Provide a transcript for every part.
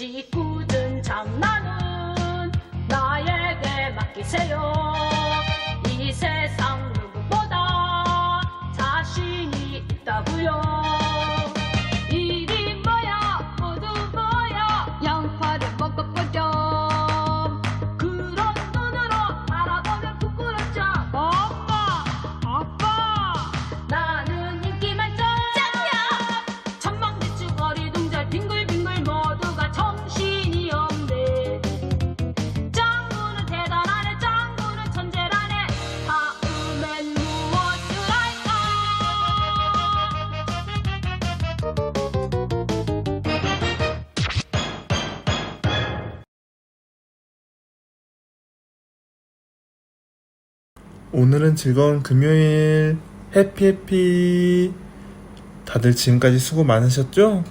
굳이 굳은 장난은 나에게 맡기세요. 오늘은 즐거운 금요일 해피해피 다들 지금까지 수고 많으셨죠?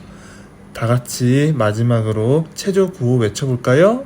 다 같이 마지막으로 체조 구호 외쳐볼까요?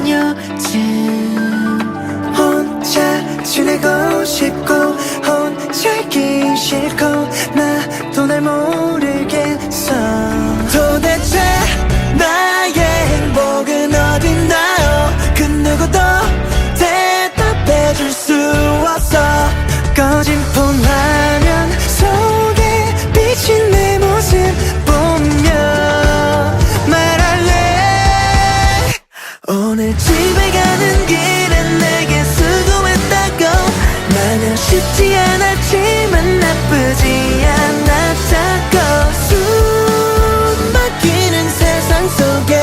3년쯤 혼자 지내고 싶고 미안하지만 나쁘지 않았다고 숨 막히는 세상 속에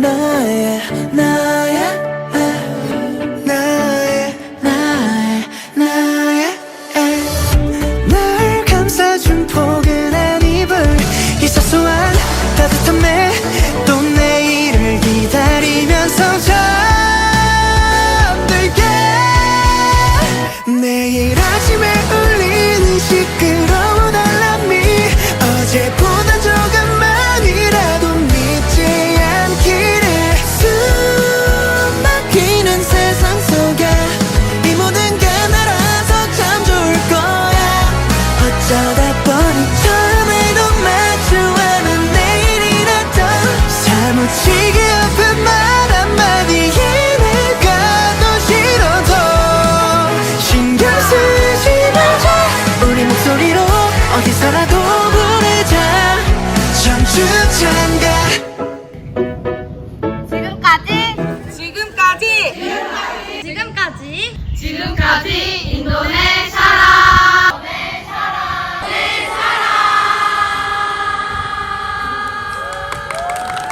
나의 나